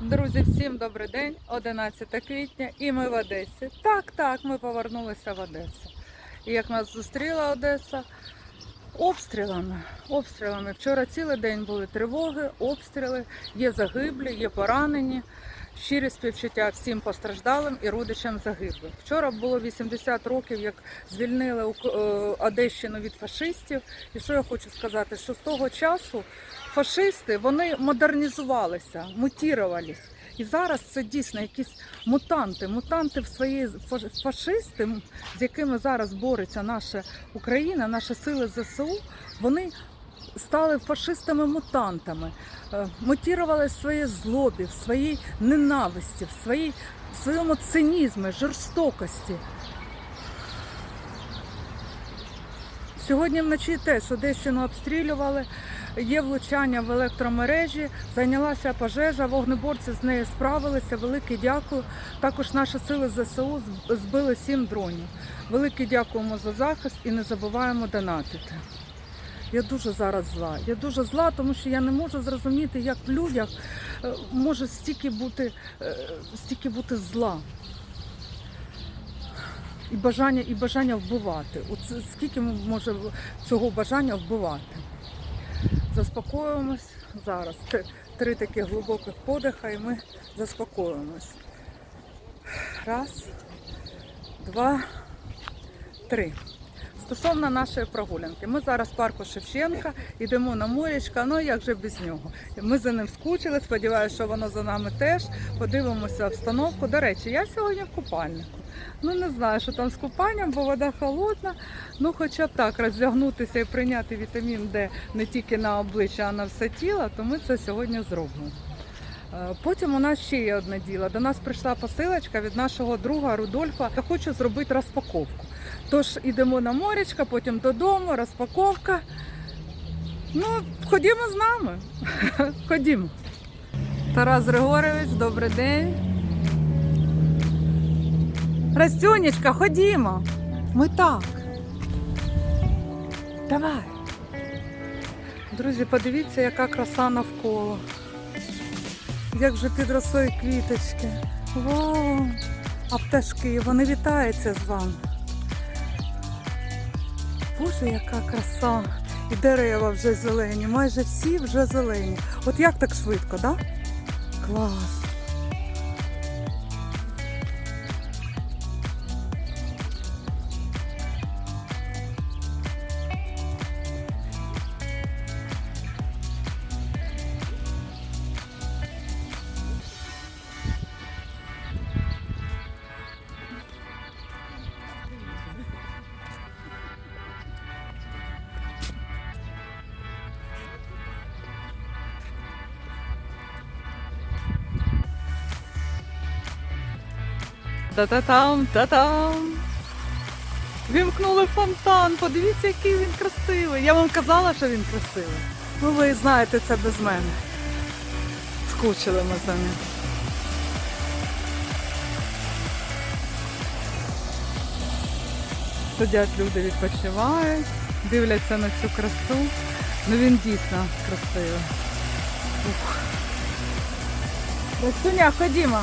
Друзі, всім добрий день, 11 квітня, і ми в Одесі. Так, так, ми повернулися в Одесу. І як нас зустріла Одеса? Обстрілами. Обстрілами. Вчора цілий день були тривоги, обстріли, є загиблі, є поранені. Щирі співчуття всім постраждалим і родичам загиблих. Вчора було 80 років, як звільнили е, Одещину від фашистів. І що я хочу сказати, що з того часу фашисти вони модернізувалися, мутірувались. І зараз це дійсно якісь мутанти, мутанти в свої фашисти, з якими зараз бореться наша Україна, наші сили ЗСУ. Вони стали фашистами-мутантами, е, мутірували в своїй злобі, в своїй ненависті, в своїй в своєму цинізмі, жорстокості. Сьогодні вночі теж Одещину обстрілювали, є влучання в електромережі, зайнялася пожежа, вогнеборці з нею справилися. Велике дякую. Також наші сили ЗСУ збили сім дронів. Велике дякуємо за захист і не забуваємо донатити. Я дуже зараз зла. Я дуже зла, тому що я не можу зрозуміти, як в людях е, може стільки бути, е, стільки бути зла. І бажання, і бажання вбивати. Оце, скільки може цього бажання вбивати? Заспокоїмось зараз. Три таких глибоких подиха, і ми заспокоїмось. Раз, два, три. Стосовно нашої прогулянки, ми зараз в парку Шевченка йдемо на морячка, ну як же без нього. Ми за ним скучили, сподіваюся, що воно за нами теж. Подивимося обстановку. До речі, я сьогодні в купальнику. Ну не знаю, що там з купанням, бо вода холодна. Ну, хоча б так роздягнутися і прийняти вітамін Д не тільки на обличчя, а на все тіло, то ми це сьогодні зробимо. Е, Потім у нас ще є одне діло. До нас прийшла посилочка від нашого друга Рудольфа. Я хочу зробити розпаковку. Тож ідемо на морячка, потім додому, розпаковка. Ну, ходімо з нами. Ходімо. Тарас Григорович, добрий день. Растюнечка, ходімо. Ми так. Давай. Друзі, подивіться, яка краса навколо. Як вже підросли квіточки. Вау! А пташки, вони вітаються з вами. Боже, яка краса! І дерева вже зелені, майже всі вже зелені. От як так швидко, так? Да? Клас! Та-та-там, та-там. Вімкнули фонтан. Подивіться, який він красивий. Я вам казала, що він красивий. Ну, ви знаєте це без мене. Скучили ми за ним. Сидять люди, відпочивають, дивляться на цю красу. Ну він дійсно красивий. Ух. Растуня, ходімо.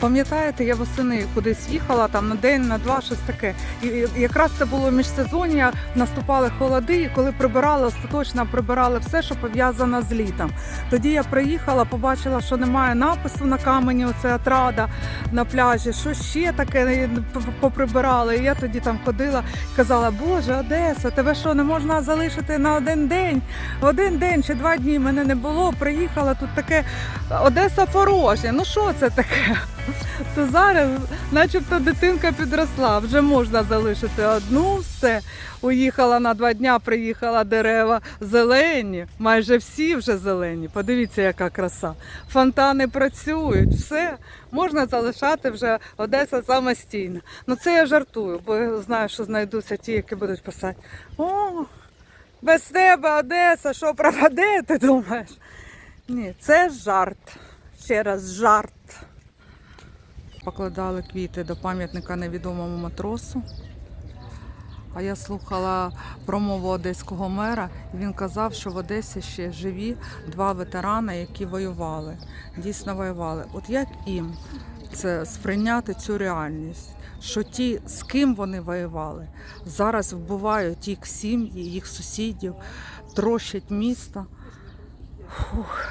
Пам'ятаєте, я восени кудись їхала там на день, на два, щось таке. І якраз це було міжсезоння, наступали холоди, і коли прибирали, остаточно прибирали все, що пов'язано з літом. Тоді я приїхала, побачила, що немає напису на камені, оце отрада на пляжі, що ще таке поприбирали. І я тоді там ходила і казала, Боже, Одеса, тебе що не можна залишити на один день? Один день чи два дні мене не було. Приїхала тут таке Одеса порожня. Ну що це таке? То зараз, начебто, дитинка підросла, вже можна залишити одну все. Уїхала на два дня, приїхала дерева зелені, майже всі вже зелені. Подивіться, яка краса. Фонтани працюють, все можна залишати вже Одеса самостійно. Ну це я жартую, бо знаю, що знайдуться ті, які будуть писати. О, без тебе Одеса, що пропаде, ти думаєш? Ні, це жарт. Ще раз жарт. Покладали квіти до пам'ятника невідомому матросу. А я слухала промову одеського мера, він казав, що в Одесі ще живі два ветерани, які воювали. Дійсно воювали. От як їм це сприйняти цю реальність? Що ті, з ким вони воювали, зараз вбивають їх сім'ї, їх сусідів, трощать міста. Фух.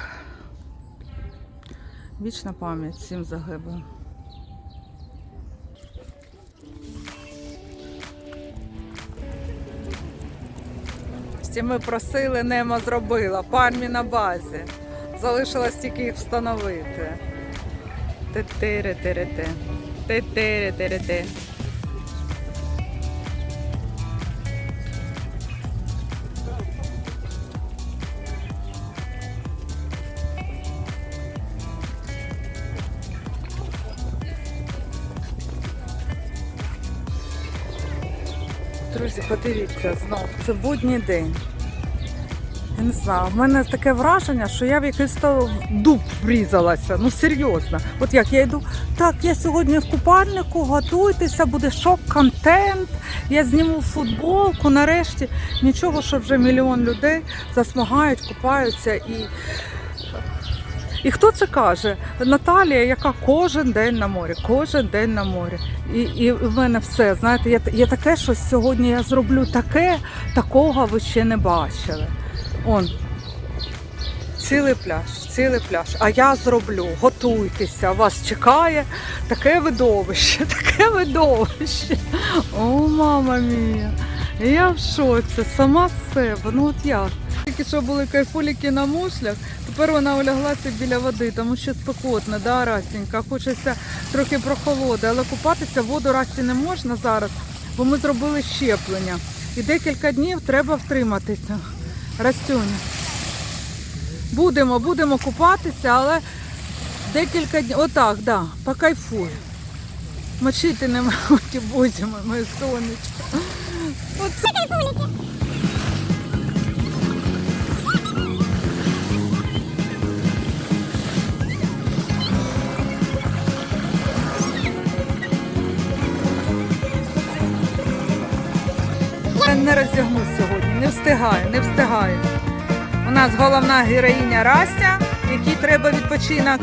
Вічна пам'ять всім загиблим. Всі Ми просили, нема зробила. Пальмі на базі. Залишилось тільки їх встановити. Те-тере-тере-те. Те-тере-тере-те. Друзі, подивіться знов. Це будній день. Я не знаю, в мене таке враження, що я в якийсь дуб врізалася. Ну серйозно. От як я йду, так, я сьогодні в купальнику, готуйтеся, буде шок-контент. Я зніму футболку. Нарешті нічого, що вже мільйон людей засмагають, купаються і. І хто це каже? Наталія, яка кожен день на морі, кожен день на морі. І, і в мене все, знаєте, є, є таке, що сьогодні я зроблю таке, такого ви ще не бачили. Он. Цілий пляж, цілий пляж. А я зроблю, готуйтеся, вас чекає таке видовище, таке видовище. О, мама мія. Я в шоці, сама з себе. Ну от як. Тільки що були кайфуліки на мушлях, тепер вона уляглася біля води, тому що спекотно, да, Растінька. Хочеться трохи прохолоди, але купатися в воду Расті не можна зараз, бо ми зробили щеплення. І декілька днів треба втриматися. Растюня. Будемо, будемо купатися, але декілька днів. Отак, да, покайфуй. Мочити не можуть, будемо, моє сонечко. Оце не роздягнусь сьогодні, не встигаю, не встигаю. У нас головна героїня Растя, якій треба відпочинок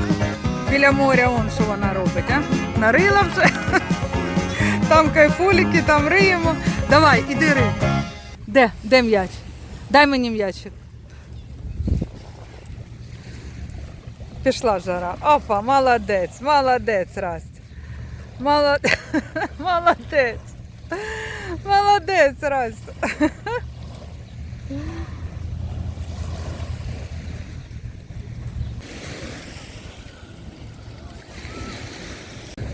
біля моря. Он що вона робить, а? Нарила вже. Там кайфуліки, там риємо. Давай, іди ри. Де? Де м'яч? Дай мені м'ячик. Пішла жара. Опа, молодець, молодець. Молодець. Молодець. Молодець, Растя.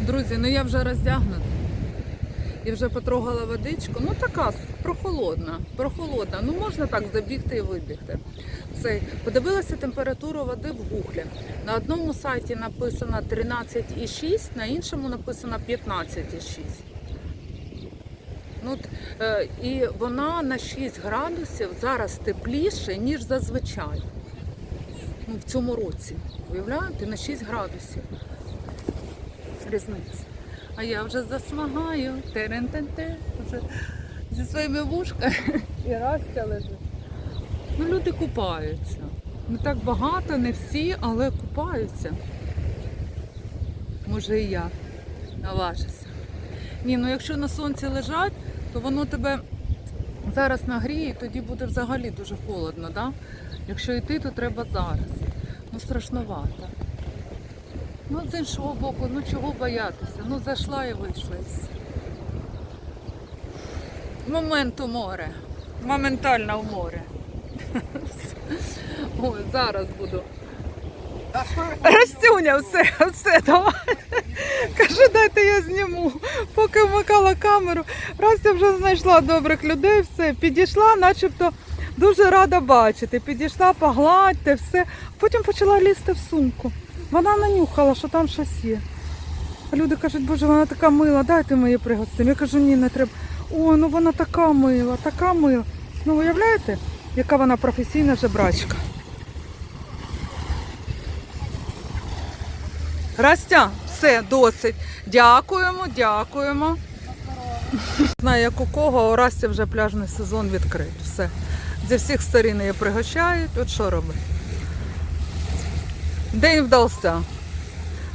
Друзі, ну я вже роздягнута. І вже потрогала водичку. Ну така прохолодна, прохолодна. Ну можна так забігти і вибігти. Це подивилася температуру води в гуглі. На одному сайті написано 13,6, на іншому написано 15,6. Ну, е, і вона на 6 градусів зараз тепліше, ніж зазвичай. Ну, в цьому році. Уявляєте, на 6 градусів. Різниця. А я вже засмагаю. Терен-тен-те. Вже Зі своїми вушками і Растя лежить. Ну, люди купаються. Не так багато, не всі, але купаються. Може і я наважуся. Ні, ну якщо на сонці лежать, то воно тебе зараз нагріє, тоді буде взагалі дуже холодно, да? Якщо йти, то треба зараз. Ну страшновато. Ну, з іншого боку, ну чого боятися? Ну зайшла і вийшла. Момент у море. Моментально в море. Ой, зараз буду. Растюня, все, все, давай. Кажу, дайте я зніму. Поки вмикала камеру, Растя вже знайшла добрих людей, все, підійшла, начебто дуже рада бачити. Підійшла, погладьте, все. Потім почала лізти в сумку. Вона нанюхала, що там щось є. А люди кажуть, боже, вона така мила, дайте ми її пригостимо. Я кажу, ні, не треба. О, ну вона така мила, така мила. Ну, уявляєте, яка вона професійна жебрачка. Растя, Все, досить. Дякуємо, дякуємо. Знаю, як у кого, у Расті вже пляжний сезон відкрит. Все. Зі всіх сторін її пригощають. От що робить? День вдався.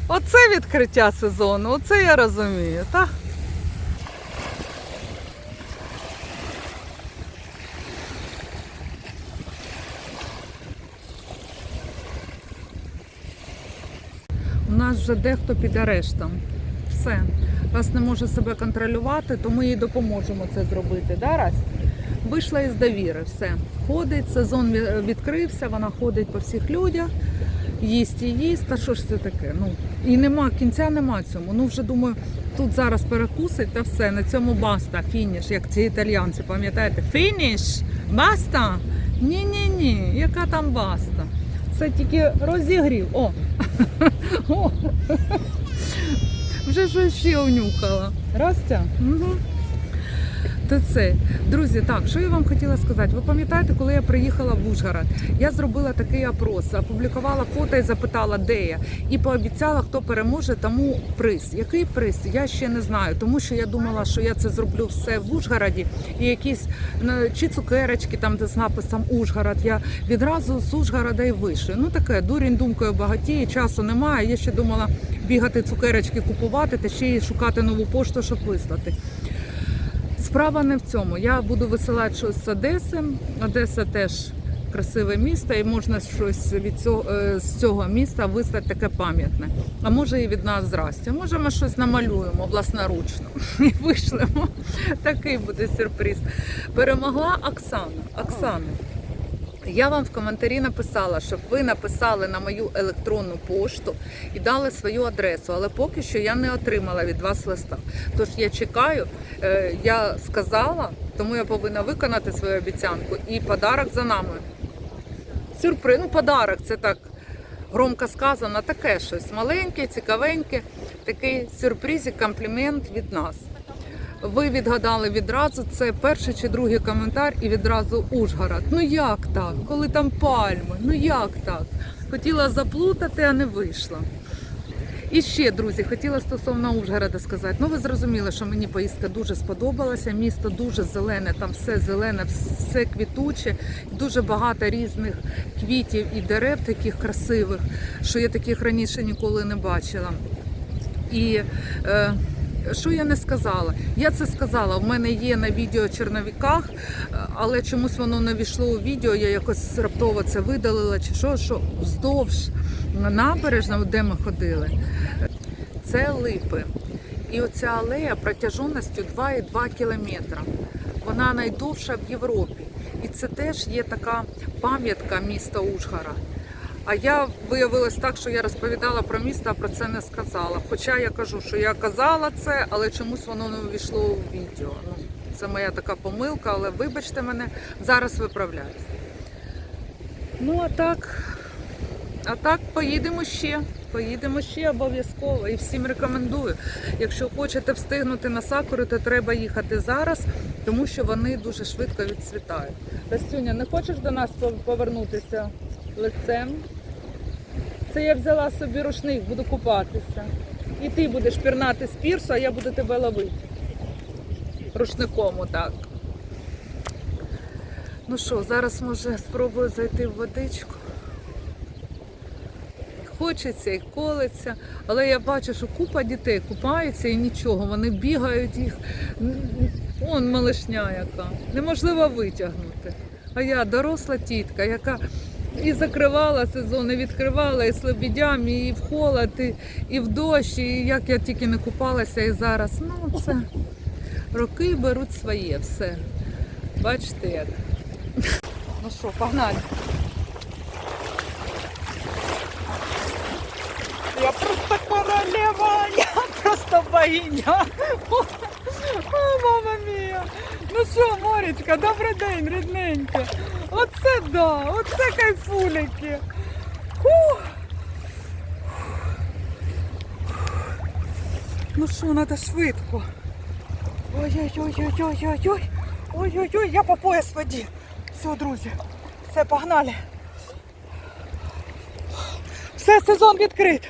Оце відкриття сезону, оце я розумію, так? У вже дехто під арештом. Все. Раз не може себе контролювати, то ми їй допоможемо це зробити. Да, Рась? Вийшла із довіри, все. Ходить, сезон відкрився, вона ходить по всіх людях, їсть і їсть. Та що ж це таке? Ну, і нема, кінця нема цьому. Ну вже думаю, тут зараз перекусить та все, на цьому баста, фініш, як ці італіянці, пам'ятаєте? Фініш! Баста! Ні-ні-ні, яка там баста? Це тільки розігрів. О! О! Вже щось ще унюхала. Растя? Угу. То це, друзі, так, що я вам хотіла сказати? Ви пам'ятаєте, коли я приїхала в Ужгород, я зробила такий опрос, опублікувала фото і запитала, де я, і пообіцяла, хто переможе, тому приз. Який приз? Я ще не знаю, тому що я думала, що я це зроблю все в Ужгороді, і якісь ну, чи цукерочки там, де з написом Ужгород. Я відразу з Ужгорода і вийшла. Ну таке, дурінь думкою багатіє, часу немає. Я ще думала бігати цукерочки купувати та ще й шукати нову пошту, щоб вислати. Справа не в цьому. Я буду висилати щось з Одеси. Одеса теж красиве місто, і можна щось від цього е, з цього міста вислати таке пам'ятне. А може і від нас здрастя. Може, ми щось намалюємо власноручно і вишлемо. Такий буде сюрприз. Перемогла Оксана. Оксана. Я вам в коментарі написала, щоб ви написали на мою електронну пошту і дали свою адресу, але поки що я не отримала від вас листа. Тож я чекаю, Е, я сказала, тому я повинна виконати свою обіцянку. І подарок за нами. Сюрприз, ну подарок, це так громко сказано, таке щось маленьке, цікавеньке, такий сюрприз, і комплімент від нас. Ви відгадали відразу, це перший чи другий коментар і відразу Ужгород. Ну як так? Коли там пальми? Ну як так? Хотіла заплутати, а не вийшла. І ще, друзі, хотіла стосовно Ужгорода сказати. Ну, ви зрозуміли, що мені поїздка дуже сподобалася. Місто дуже зелене, там все зелене, все квітуче, дуже багато різних квітів і дерев, таких красивих, що я таких раніше ніколи не бачила. І е, що я не сказала? Я це сказала. В мене є на відео черновиках, е, але чомусь воно не війшло у відео. Я якось раптово це видалила, чи що, що вздовж набережна, де ми ходили, це липи. І оця алея протяжністю 2,2 кілометра. Вона найдовша в Європі. І це теж є така пам'ятка міста Ужгора. А я виявилось так, що я розповідала про місто, а про це не сказала. Хоча я кажу, що я казала це, але чомусь воно не увійшло у відео. Ну, це моя така помилка, але вибачте мене, зараз виправляюсь. Ну а так, а так поїдемо ще. Поїдемо ще обов'язково і всім рекомендую. Якщо хочете встигнути на сакури, то треба їхати зараз, тому що вони дуже швидко відцвітають. Растюня, не хочеш до нас повернутися лицем? Це я взяла собі рушник, буду купатися. І ти будеш пірнати з пірсу, а я буду тебе ловити. Рушником отак. Ну що, зараз може спробую зайти в водичку. Хочеться і колеться, але я бачу, що купа дітей купаються і нічого, вони бігають їх. Он малишня яка. Неможливо витягнути. А я доросла тітка, яка і закривала сезон, і відкривала і слобідям, і в холод, і, і в дощ, і як я тільки не купалася і зараз. Ну, це роки беруть своє все. Бачите як. Ну що, погнали. Я просто королева, я просто богиня. О, мама. Ну що, Моречка, добрий день, рідненьке. Оце да, оце кайфулики. Фух. Ну що, треба швидко. Ой-ой-ой-ой-ой-ой-ой. Ой-ой-ой, я по пояс воді. Все, друзі, все, погнали. Все, сезон відкрит.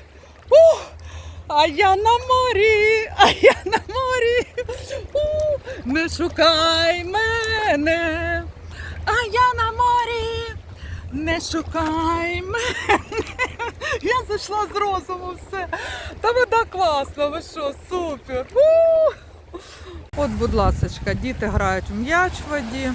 Ух! А я на морі, а я на морі. Не шукай мене. А я на морі. Не шукай мене. Я зайшла з розуму все. Та вода класна, ви що, супер. У! От, будь ласочка, діти грають в м'яч в воді.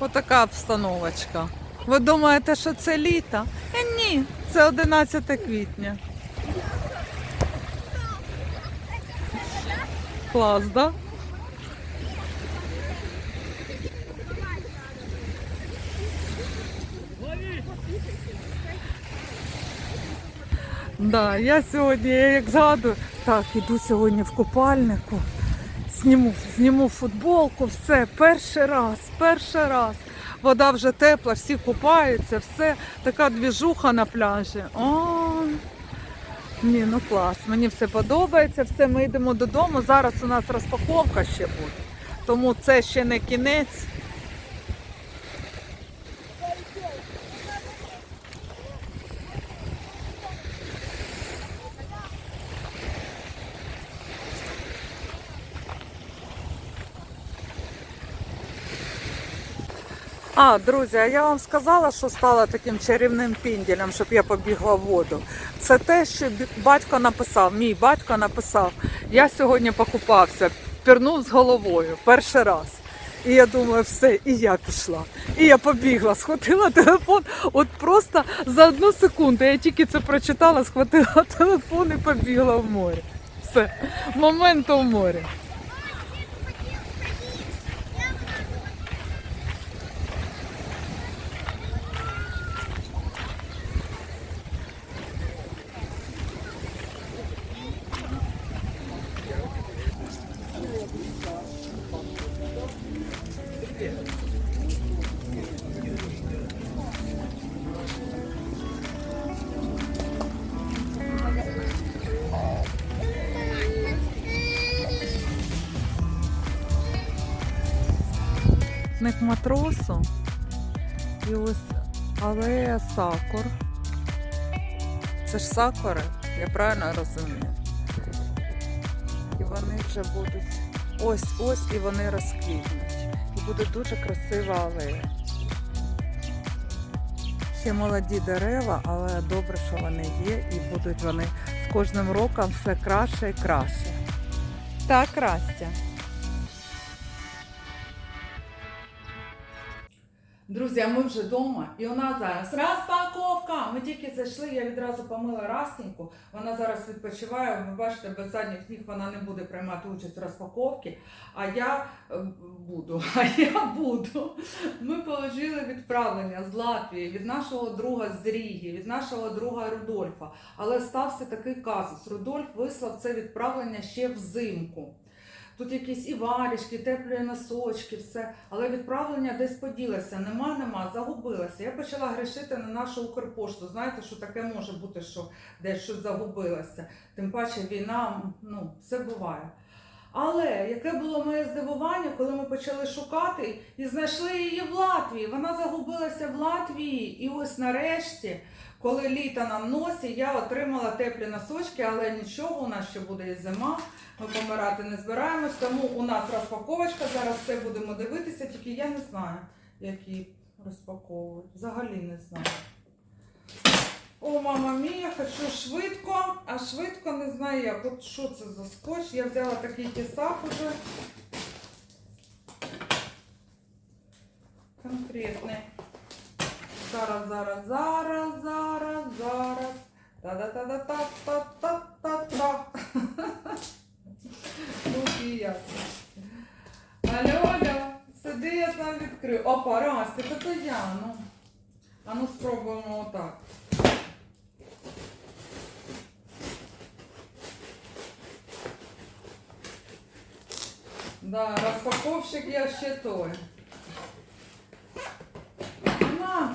Отака обстановочка. Ви думаєте, що це літо? Е, ні, це 11 квітня. Клас, да? Да, я сьогодні, я як згадую, так, іду сьогодні в купальнику, зніму, зніму футболку, все, перший раз, перший раз. Вода вже тепла, всі купаються, все, така двіжуха на пляжі. О, ні, ну клас, мені все подобається, все, ми йдемо додому. Зараз у нас розпаковка ще буде. Тому це ще не кінець. А, друзі, а я вам сказала, що стала таким чарівним пінділем, щоб я побігла в воду. Це те, що батько написав, мій батько написав. Я сьогодні покупався, пірнув з головою перший раз. І я думаю, все, і я пішла. І я побігла, схватила телефон. От просто за одну секунду я тільки це прочитала, схватила телефон і побігла в море. Все, момент у морі. Них матросу і ось алея сакур. Це ж сакури, я правильно розумію. І вони вже будуть ось ось і вони розквітнуть. І буде дуже красива алея. Ще молоді дерева, але добре, що вони є, і будуть вони з кожним роком все краще і краще. Так, Растя. Друзі, а ми вже вдома, і у нас зараз розпаковка. Ми тільки зайшли, я відразу помила Растеньку. Вона зараз відпочиває. Ви бачите, без задніх ніг вона не буде приймати участь в розпаковці. А я е, буду. А я буду. Ми положили відправлення з Латвії від нашого друга з Ріги, від нашого друга Рудольфа. Але стався такий казус. Рудольф вислав це відправлення ще взимку. Тут якісь і варішки, теплі носочки, все. Але відправлення десь поділося. Нема, нема, загубилося. Я почала грішити на нашу Укрпошту. Знаєте, що таке може бути, що десь щось загубилося. Тим паче війна, ну, все буває. Але яке було моє здивування, коли ми почали шукати і знайшли її в Латвії. Вона загубилася в Латвії, і ось нарешті, коли літо на носі, я отримала теплі носочки, але нічого, у нас ще буде і зима. Ми помирати не збираємось, тому у нас розпаковочка. Зараз все будемо дивитися, тільки я не знаю, які розпаковують. Взагалі не знаю. О, мама мія, хочу швидко, а швидко не знаю як. От що це за скотч? Я взяла такий тісак уже. Конкретний. Зараз, зараз, зараз, зараз, зараз. Та-да-та-да-та-та-та-та-та. Ну і ясно. Алло, алло, сиди, я сам відкрию. Опа, Растик, це я, ну. А ну спробуємо отак. Да, розпаковщик я ще той. Нема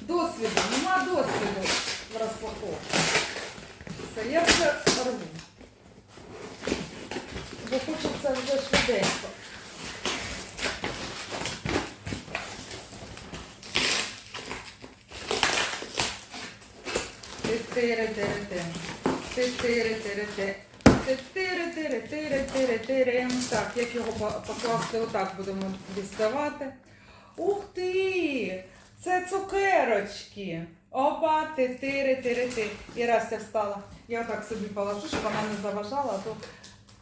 досвіду, нема досвіду в розпаковці. Все, я вже рву. Бо хочеться вже швиденько. Чотири Ти-тири-тири-ти. Ти-тири-тири-ти. Ти-тири-тири-тири-тири-тири. Так, як його покласти, отак будемо діставати. Ух ти! Це цукерочки. Опа, ти-тири-тири-ти. І раз я встала. Я отак собі положу, щоб вона не заважала, а то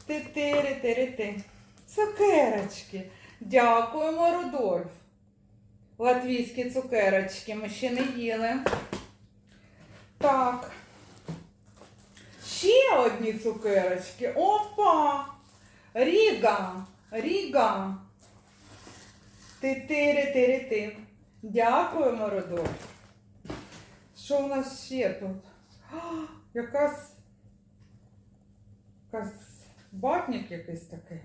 ти-тири-тири-ти. Цукерочки. Дякуємо, Рудольф. Латвійські цукерочки ми ще не їли. Так. Ще одні цукерочки. Опа! Ріга! Ріга! Ти-тири-тири-ти. Дякуємо, Рудольф. Що у нас ще тут? А, якась. Якась батник якийсь такий.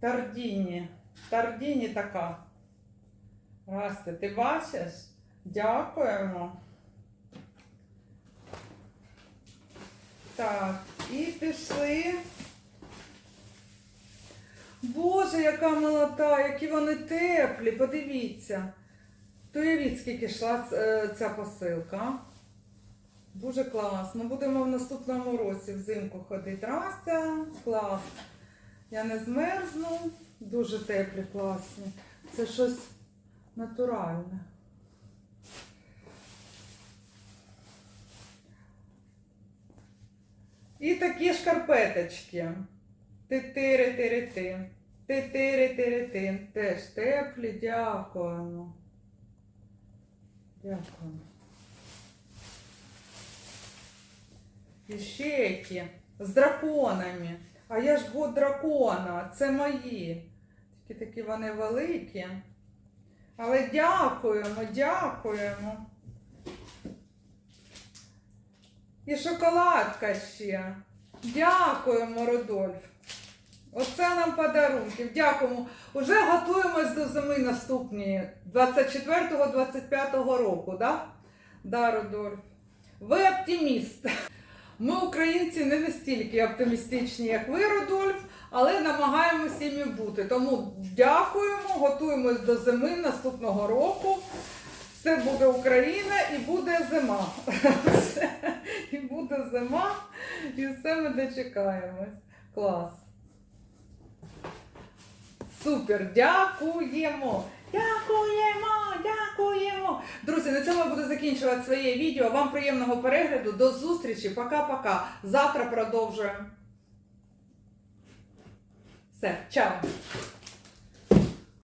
Тардіні. Тардіні така. Расти, ти бачиш? Дякуємо. Так, і пішли. Боже, яка молота, які вони теплі, подивіться. То уявіть, скільки йшла е, ця посилка. Дуже класно. Будемо в наступному році взимку ходити. Растя, клас. Я не змерзну. Дуже теплі, класні. Це щось натуральне. І такі шкарпеточки. Ти-тири-тири-ти. Ти-тири-тири-ти. Теж теплі, дякуємо. Дякуємо. І ще які. З драконами. А я ж год дракона, це мої. Тільки такі вони великі. Але дякуємо, дякуємо. І шоколадка ще. Дякуємо, Рудольф. Оце нам подарунків. Дякуємо. Уже готуємось до зими наступної 24-25 року, да? Да, Рудольф. Ви оптиміст. Ми, українці, не настільки оптимістичні, як ви, Рудольф, але намагаємося іми бути. Тому дякуємо, готуємось до зими наступного року. Все буде Україна і буде зима. І буде зима, і все ми дочекаємось. Клас. Супер, дякуємо! Дякуємо! Дякуємо! Друзі, на цьому я буду закінчувати своє відео. Вам приємного перегляду. До зустрічі. Пока-пока. Завтра продовжуємо. Все, чао!